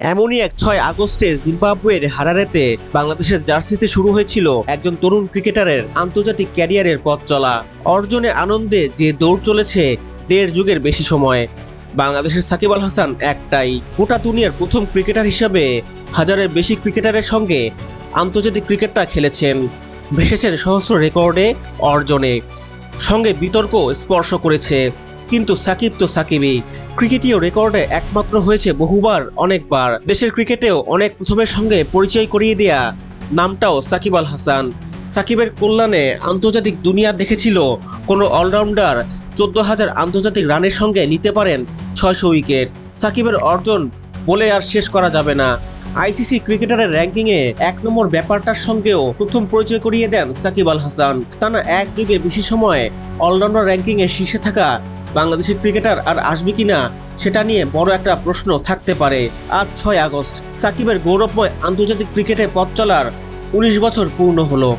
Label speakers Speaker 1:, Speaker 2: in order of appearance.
Speaker 1: এমনই এক ছয় আগস্টে জিম্বাবুয়ের হারারেতে বাংলাদেশের জার্সিতে শুরু হয়েছিল একজন তরুণ ক্রিকেটারের আন্তর্জাতিক ক্যারিয়ারের পথ চলা। অর্জনের আনন্দে যে দৌড় চলেছে, দেড় যুগের বেশি সময়। বাংলাদেশের সাকিব আল হাসান একটাই। গোটা দুনিয়ার প্রথম ক্রিকেটার হিসাবে হাজারের বেশি ক্রিকেটারের সঙ্গে আন্তর্জাতিক ক্রিকেটটা খেলেছেন। ভেসেছেন সহস্র রেকর্ডে অর্জনে। সঙ্গে বিতর্ক স্পর্শ করেছে। কিন্তু সাকিব তো সাকিবই। ক্রিকেটীয় রেকর্ডে একমাত্র হয়েছে বহুবার, অনেকবার। দেশের ক্রিকেটেও অনেক প্রথমের সঙ্গে পরিচয় করিয়ে দেয়া নামটাও সাকিব আল হাসান। সাকিবের কল্যাণে আন্তর্জাতিক দুনিয়া দেখেছিল। কোনো অলরাউন্ডার চোদ্দ হাজার আন্তর্জাতিক রানের সঙ্গে নিতে পারেন ছয়শো উইকেট। সাকিবের অর্জন বলে আর শেষ করা যাবে না। আইসিসি ক্রিকেটারের র্যাঙ্কিংয়ে এক নম্বর ব্যাপারটার সঙ্গেও প্রথম পরিচয় করিয়ে দেন সাকিব আল হাসান। টানা এক যুগে বেশি সময় অলরাউন্ডার র্যাঙ্কিংয়ে শীর্ষে থাকা বাংলাদেশের ক্রিকেটার আর আসবে কিনা সেটা নিয়ে বড় একটা প্রশ্ন থাকতে পারে। আজ ছয় আগস্ট, সাকিবের গৌরবময় আন্তর্জাতিক ক্রিকেটে পথ চলার উনিশ বছর পূর্ণ হলো।